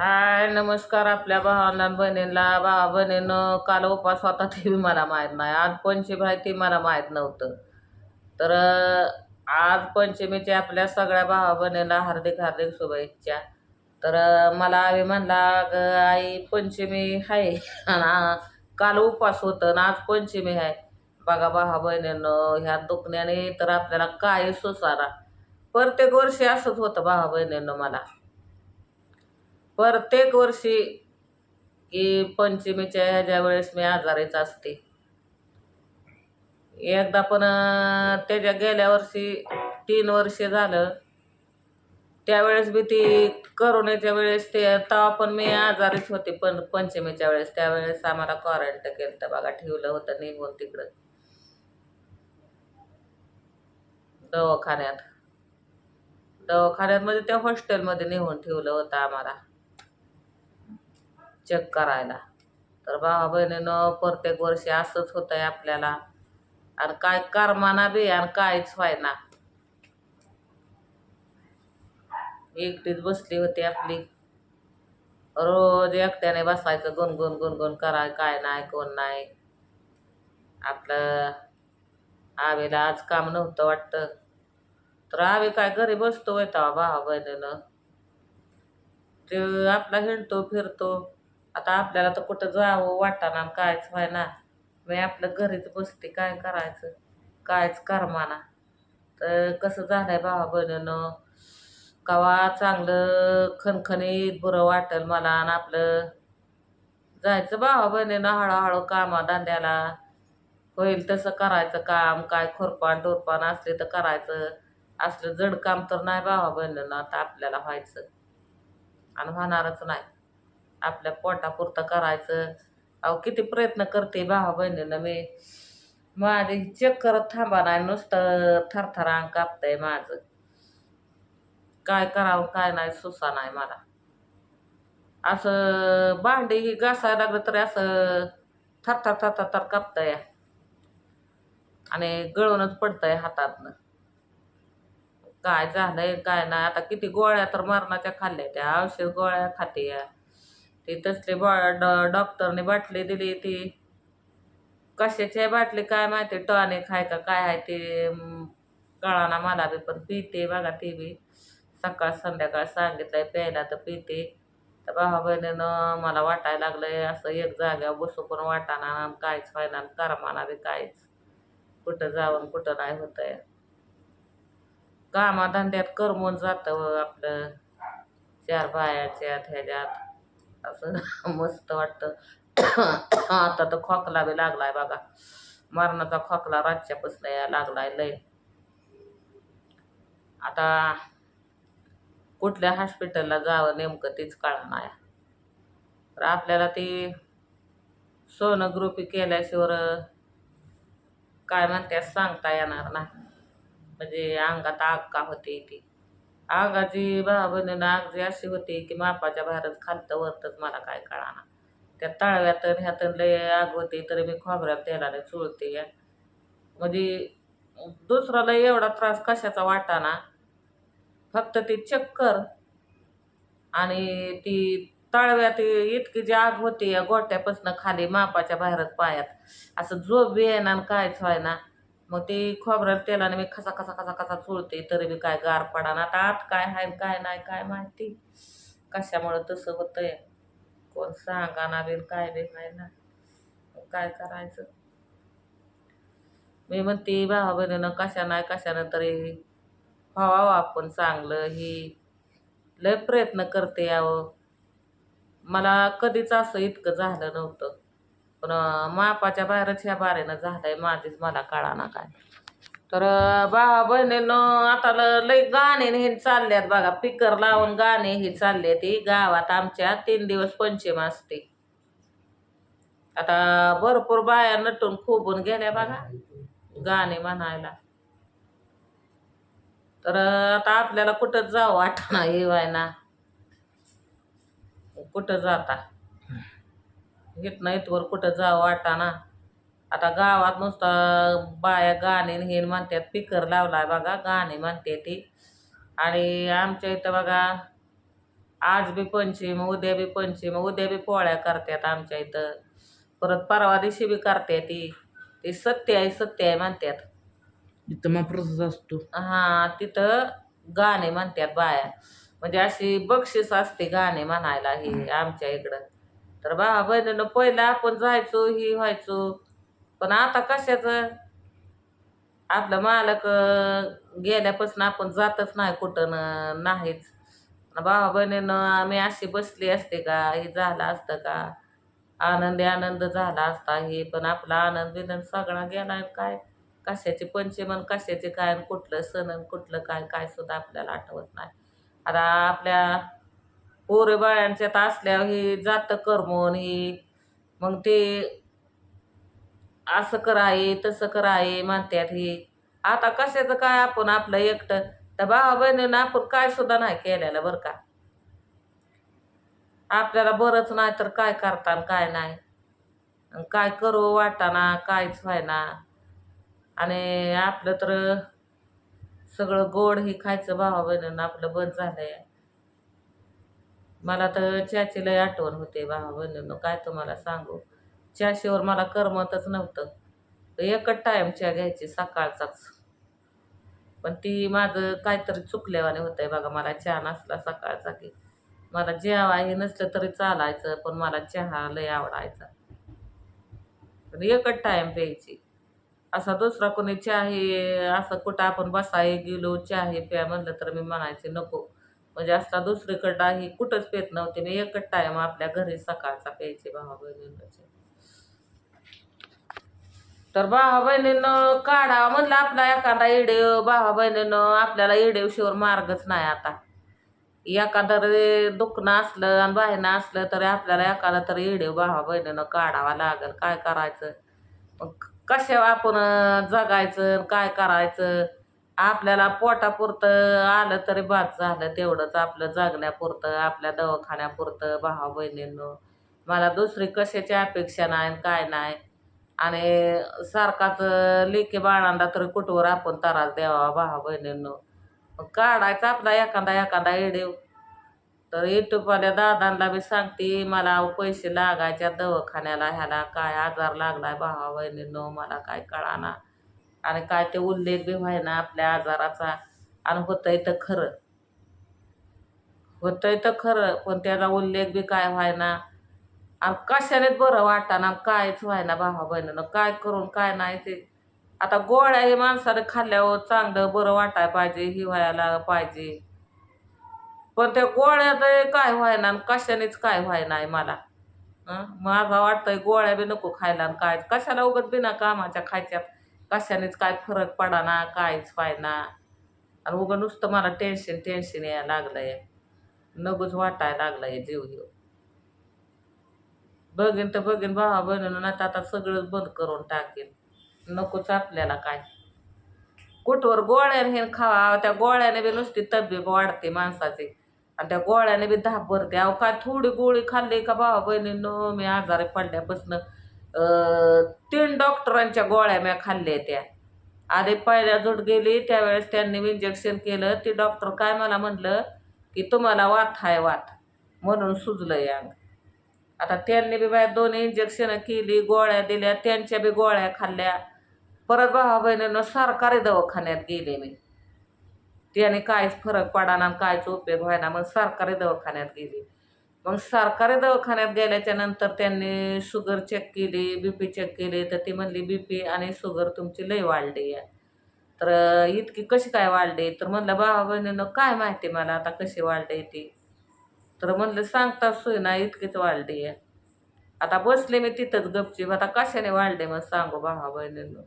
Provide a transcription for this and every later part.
हाय नमस्कार आपल्या भावांना बहिणींना भावा बहिणीनं. काल उपास होता ते बी मला माहीत नाही. आज पंचमी आहे ते मला माहीत नव्हतं. तर आज पंचमीची आपल्या सगळ्या भावा बहिणींना हार्दिक हार्दिक शुभेच्छा. तर मला आम्ही म्हणला आई पंचमी आहे. आणि काल उपास होतं आणि आज पंचमी आहे. बघा भावा बहिणीनं ह्या दुखण्याने तर आपल्याला काय सुसारा प्रत्येक वर्षी असंच होतं भावा बहिणीनं मला. प्रत्येक वर्षी की पंचमीच्या ह्याच्या वेळेस मी आजारीच असते. एकदा पण त्याच्या गेल्या वर्षी तीन वर्षे झालं. त्यावेळेस बी ती करोनाच्या वेळेस ते तेव्हा पण मी आजारीच होते पण पंचमीच्या वेळेस. त्यावेळेस आम्हाला क्वारंटाईन केलं तर बघा ठेवलं होतं निघून तिकडं. दवाखान्यात. दवाखान्यात म्हणजे त्या हॉस्टेलमध्ये नेऊन ठेवलं होतं आम्हाला. चेक करायला. तर भावा बहिणीनं प्रत्येक वर्षी असंच होतंय आपल्याला. आणि काय कर्माना बी आणि काहीच व्हायना. एकटीच बसली होती आपली. रोज एकट्याने बसायचं गुणगुण गुणगुण कराय काय नाही कोण नाही. आपलं आवेला आज काम नव्हतं वाटतं. तर आवी काय घरी बसतो होता भावा बहिणीनं. ते आपला हिंडतो फिरतो. आता आपल्याला तर कुठं जावं वाटाना आणि कायच व्हायना. मी आपलं घरीच बसते काय करायचं? कायच करमाना. तर कसं झालंय भावा बहिणीनं? कवा चांगलं खणखणीत बरं वाटेल मला आणि आपलं जायचं भावा बहिणीनं हळूहळू कामा धंद्याला होईल तसं करायचं काम काय खुरपान डोरपान असले तर करायचं. असलं जड काम तर नाही भावा बहिणीनं आता आपल्याला व्हायचं. आणि होणारच नाही. आपल्या पोटापुरतं करायचं. अहो किती प्रयत्न करते भावा बहिणीनं मी. माझे चेक करत थांबा नाही नुसतं थरथर अंग कापतंय माझं. काय करावं काय नाही सुसा नाही मला. असं भांडी ही घासायला लागलं तरी असं थरथर थरथर थर कापतंय. आणि गळूनच पडतंय हातातनं. काय झालंय काय नाही. आता किती गोळ्या तर मरणाच्या खाल्ल्या त्या औषध गोळ्या खाते या. ती तसली बॉ डॉ डॉक्टरने बाटली दिली ती. कशाची आहे बाटली काय माहिती टॉनिक खाय का काय आहे ते कळाना मला बी पण पिते बघा ती बी. सकाळ संध्याकाळ सांगितलंय प्यायला तर पिते. तर भावा बहिणीनं मला वाटायला लागलंय असं एक जाग्यावर बसू पण वाटाना आणि काहीच व्हायना करमाना बी काहीच. कुठं जाऊन कुठं नाही होत आहे कामाधंद्यात करमून जातं हो आपलं. चार बायाच्यात ह्याच्यात. असं मस्त वाटतं. आता तर खोकला बी लागलाय बघा. मरणाचा खोकला रातच्या या लागलाय लय. आता कुठल्या हॉस्पिटलला जावं नेमकं तेच कळणार. तर आपल्याला ती सोनोग्राफी केल्याशिवाय काय म्हणते सांगता येणार नाही. म्हणजे अंगात आग का होते ती? आगाची बहिणीनं आग जी अशी होती की मापाच्या बाहेरच खालतं वरतच मला काय कळाना. त्या तळव्यात ह्यातन लय आग होती तरी मी खोबऱ्यात तेलाने चुळते. या म्हणजे दुसऱ्याला एवढा त्रास कशाचा वाटाना? फक्त ती चक्कर आणि ती तळव्यात इतकी जी आग होती या गोट्यापासून खाली मापाच्या बाहेरच पायात. असं झोप बी येईना आणि कायच व्हायना. मग ते खोबऱ्यात तेलाने मी खसा खसा खसा खसा चुळते तरी बी काय गार पडा ना आता. आत काय आहे काय नाही काय माहिती? कशामुळं तसं होतंय? कोण सांगा ना बी काय बी नाही ना? काय करायचं? मी म्हणते भावा बहिणीनं कशा नाही कशानं तरी व्हावा आपण चांगलं. ही लय प्रयत्न करते यावं मला कधीच असं इतकं झालं नव्हतं. पण मापाच्या बाहेरच ह्या बारेनं झालंय माझीच मला कळा ना काय. तर अं, भावा बहिणीनं आता ल- लई गाणे हे चालल्यात बघा पिकर लावून गाणे ही चालले ती गावात आमच्या तीन दिवस पंचम असते. आता भरपूर बाया नटून खोबून गेल्या बघा गाणे म्हणायला. तर आता आपल्याला कुठं जावं वाटणं येवायना कुठं जाता? इथनं इथवर कुठं जावं वाटाना आता गावात नुसतं बाया गाणे हे म्हणतात पिकर लावलाय बघा गाणे म्हणते ती. आणि आमच्या इथं बघा आज बी पंचीम उद्या बी पंचीम उद्या बी पोळ्या करतात आमच्या इथं. परत परवा दिवशी बी करते ती. ती सत्य आहे सत्य आहे म्हणतात इथं मग प्रसाद असतो. हा तिथं गाणे म्हणतात बाया. म्हणजे अशी बक्षीस असते गाणे म्हणायला ही आमच्या इकडं. तर भावा बहिणीनं पहिलं आपण जायचो ही व्हायचो. पण आता कशाचं? आपलं मालक गेल्यापासून आपण जातच नाही कुठं नाहीच. भावा बहिणीनं आम्ही अशी बसली असते का? हे झालं असतं का? आनंदी आनंद झाला असता हे पण आपला आनंद बिनंद सगळा गेला काय? कशाचे पंचमन कशाचे काय आणि कुठलं सण आणि कुठलं काय? काय सुद्धा आपल्याला आठवत नाही. आता आपल्या पोरे बाळ्यांच्यात असल्यावर ही जातं करमून ही. मग ते असं कराय तसं कराय म्हणतात ही. आता कशाचं काय आपण आपलं एकटं? तर भावा बहिणीनं आपण काय सुद्धा नाही केलेलं बरं का. आपल्याला बरंच नाही तर काय करता काय नाही. काय करू वाटाना कायच व्हायना. आणि आपलं तर सगळं गोड हे खायचं भावा बहिणीनं आपलं बंद झालंय. मला तर चहाची लय आठवण होते भावा बहिणीनं काय तुम्हाला सांगू? चहाशिवर मला करमतच नव्हतं. एकच टाईम चहा घ्यायची सकाळचाच. पण ती माझं काहीतरी चुकल्यावाने होतंय बघा मला चहा नसला सकाळचा की. मला जेवा हे नसलं तरी चालायचं पण मला चहा लय आवडायचा. पण एकच टाईम प्यायची असा दुसरा कोणी चहा हे असं कुठं आपण बसाय गेलो चहा हे प्या म्हणलं तर मी म्हणायचे नको म्हणजे असला दुसरीकडं ही कुठंच पेत नव्हते. मी एकच टाईम आपल्या घरी सकाळचा प्यायचे भावा बहिणींचे. तर भावा बहिणीनं काढा म्हणलं आपला एखादा इडेव भावा बहिणीनं आपल्याला इडेवशिवर मार्गच नाही आता. एखादं दुखणं असलं आणि बाहेरनं असलं तरी आपल्याला एखादा तरी इडेव भावा बहिणीनं काढावा लागेल. काय करायचं? मग कशा आपण जगायचं आणि काय करायचं? आपल्याला पोटापुरतं आलं तरी बाद झालं तेवढंच आपलं जगण्यापुरतं आपल्या दवाखान्यापुरतं भावा बहिणींनो. मला दुसरी कशाची अपेक्षा नाही आणि काय नाही. आणि सारखाच लेके बाळांना तरी कुठवर आपण त्रास द्यावा भावा बहिणींनो. मग काढायचा आपला एखादा एखादा येडेव तर युट्यूबवाल्या दादांना बी सांगते मला पैसे लागायच्या दवाखान्याला ह्याला काय आजार लागलाय भावा बहिणींनो मला काय कळाना. आणि काय ते उल्लेख बी व्हायना आपल्या आजाराचा. आणि होतंय तर खरं. होतंय तर खरं पण त्याचा उल्लेख बी काय व्हायना? आणि कशानेच बरं वाटाना कायच व्हायना भावा बहिणीनं. काय करून काय नाही ते. आता गोळ्या हे माणसाने खाल्ल्यावर चांगलं बरं वाटायला पाहिजे ही व्हायला पाहिजे. पण त्या गोळ्या तर काय व्हायना आणि कशानेच काय व्हायना आहे मला? माझा वाटतंय गोळ्या बी नको खायला आणि काय. कशाला उगत बिना कामाच्या खायच्यात? कशानेच काय फरक पडाना कायच पायना आणि उगं नुसतं मला टेन्शन टेन्शन यायला लागलं आहे नगूच वाटायला लागलंय जीव घेऊ बघीन तर बघीन भावा बहिणीनं नाही तर आता सगळंच बंद करून टाकेन. नकोच आपल्याला काय. कुठवर गोळ्याने हे खावा त्या गोळ्याने बी नुसती तब्येत वाढते माणसाची. आणि त्या गोळ्याने बी धाप भरते अहो काय थोडी गोळी खाल्ली का भावा बहिणीनं? मी आजारी पडल्यापासून. तीन डॉक्टरांच्या गोळ्या म्या खाल्ल्या त्या. आधी पहिल्या जोड गेली त्यावेळेस त्यांनी इंजेक्शन केलं. ती डॉक्टर काय मला म्हणलं की तुम्हाला वात आहे वात म्हणून सुजलं यांग आता त्यांनी बी बाहेर दोन इंजेक्शनं केली गोळ्या दिल्या त्यांच्या बी गोळ्या खाल्ल्या. परत भावा बहिणीनं सरकारी दवाखान्यात गेले मी. त्याने काहीच फरक पडाना आणि काहीच उपयोग व्हायना मग सरकारी दवाखान्यात गेली. मग सरकारी दवाखान्यात गेल्याच्यानंतर त्यांनी शुगर चेक केली बी पी चेक केली तर ती म्हणली बी पी आणि शुगर तुमची लई वाढली आहे. तर इतकी कशी काय वाढली? तर म्हणलं भावा बहिणीनं काय माहिती मला आता कशी वाढली ती? तर म्हणलं सांगता सोय ना इतकीच वाढली आहे. आता बसले मी तिथंच गपचीप आता कशाने वाढले मग सांगू भावा बहिणींनो.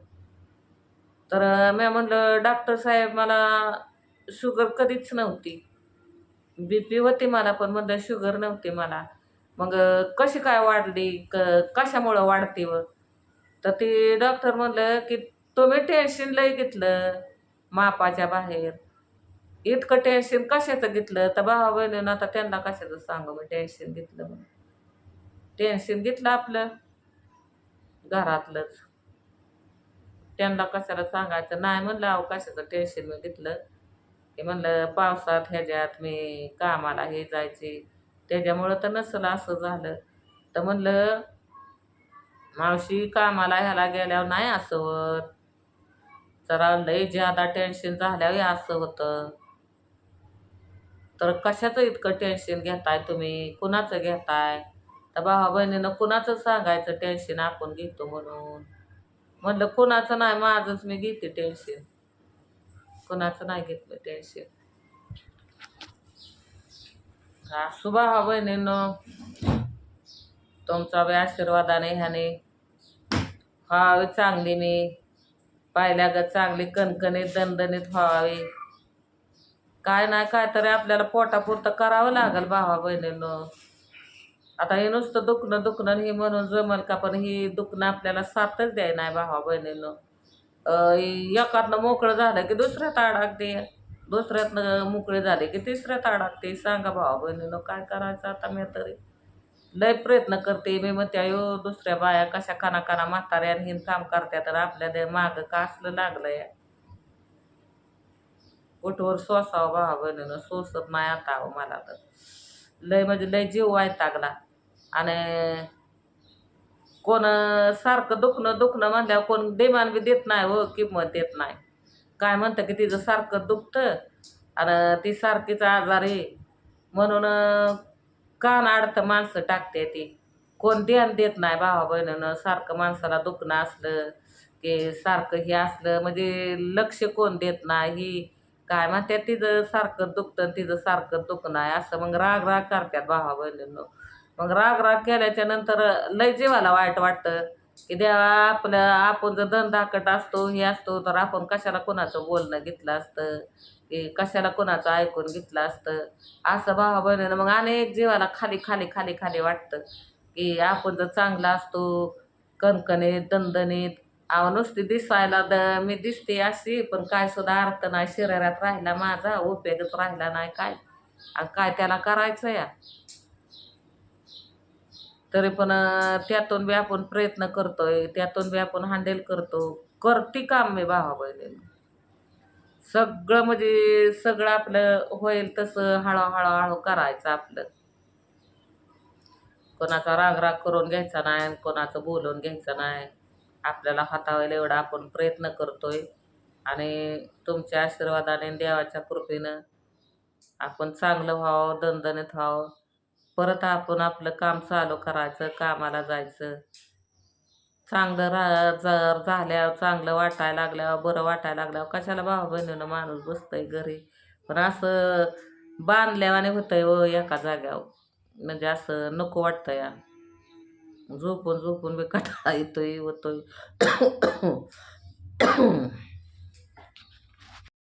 तर मी म्हणलं डॉक्टर साहेब मला शुगर कधीच नव्हती. बी पी होती मला पण म्हणलं शुगर नव्हती मला. मग कशी काय वाढली? क कशामुळं वाढते व? तर ती डॉक्टर म्हणलं की तुम्ही टेन्शन लय घेतलं मापाच्या बाहेर. इतकं टेन्शन कशाचं घेतलं? तर भावा बहिणीनं आता त्यांना कशाचं सांगू मी टेन्शन घेतलं म्हणून. टेन्शन घेतलं आपलं घरातलंच. त्यांना कशाला सांगायचं? नाही म्हणलं अहो कशाचं टेन्शन मी घेतलं? की म्हणलं पावसात ह्याच्यात मी कामाला हे जायचे. त्याच्यामुळं तर नसलं असं झालं. तर म्हणलं मावशी कामाला ह्याला गेल्यावर नाही असं होत. जरा लई ज्यादा टेन्शन झाल्यावर असं होतं. तर कशाचं इतकं टेन्शन घेताय तुम्ही? कुणाचं घेताय? तर भावा बहिणीनं कुणाचं सांगायचं टेन्शन आपण घेतो म्हणून? म्हणलं कुणाचं नाही माझंच मी घेते टेन्शन. कुणाचं नाही घेतलं टेन्शन असू भावा बहिणीनं तुमचा बी आशीर्वादाने ह्याने. व्हावी चांगली मी. ग चांगली कणकणीत दणदणीत व्हावी. काय नाही काय तरी आपल्याला पोटापुरतं करावं लागेल भावा बहिणीनं. आता हे नुसतं दुखणं दुखणं हे म्हणून जमल का? पण ही दुखणं आपल्याला साथच द्याय नाही भावा बहिणीनं. एकातनं मोकळं झालं की दुसऱ्यात अडकते दुसऱ्यातनं मोकळे झाले की तिसऱ्यात अडकते सांगा भावा बहिणीनं काय करायचं आता मी तरी? लय प्रयत्न करते मी म्हणते अयो दुसऱ्या बाया कशा काना काना म्हाताऱ्या हिन काम करत्या तर आपल्या माग मागं का असलं लागलंय? कुठवर सोसावं भावा बहिणीनं सोसत नाही आता अहो मला तर. लय म्हणजे लय जीव वायतागला आणि कोण सारखं दुखणं दुखणं म्हणल्यावर कोण डिमांड बी देत नाही हो किंमत देत नाही. काय म्हणतं की तिचं सारखं दुखतं आणि ती सारखीच आजार आहे. म्हणून कान अडतं माणसं टाकते ती. कोण ध्यान देत नाही भावा बहिणीनं सारखं माणसाला दुखणं असलं की सारखं हे असलं म्हणजे लक्ष कोण देत नाही ही काय म्हणतात तिचं सारखं दुखतं आणि तिचं सारखं दुखणं आहे. असं मग राग राग करतात भावा बहिणीनं. मग राग राग केल्याच्यानंतर लय जीवाला वाईट वाटतं. की देवा आपलं आपण जर धंदाकट असतो हे असतो तर आपण कशाला कोणाचं बोलणं घेतलं असतं? की कशाला कोणाचं ऐकून घेतलं असतं? असं भावा बहिणीनं मग अनेक जीवाला खाली खाली खाली खाली वाटतं. की आपण जर चांगला असतो कणकणीत दणदणीत अहो नुसती दिसायला द मी दिसते अशी पण काय सुद्धा अर्थ नाही. शरीरात राहिला माझा उपयोगच राहिला नाही. काय? आणि काय त्याला करायचं या? तरी पण त्यातून बी आपण प्रयत्न करतोय त्यातून बी आपण हँडल करतो. करते काम मी भावा बहिणीनं. सगळं म्हणजे सगळं आपलं होईल तसं हळूहळू हळू करायचं आपलं. कोणाचा राग राग करून घ्यायचा नाही आणि कोणाचं बोलून घ्यायचं नाही. आपल्याला हातावेल एवढा आपण प्रयत्न करतोय. आणि तुमच्या आशीर्वादाने देवाच्या कृपेनं आपण चांगलं व्हावं दणदणीत व्हावं. परत आपण आपलं काम चालू करायचं कामाला जायचं. चांगलं रा जर झाल्यावर चांगलं वाटायला लागल्यावर बरं वाटायला लागल्यावर कशाला भावा बहिणीनं माणूस बसतंय घरी? पण असं बांधल्यावाने होतंय व एका जाग्यावर. म्हणजे असं नको वाटतं या झोपून झोपून बी कटा येतोय होतोय.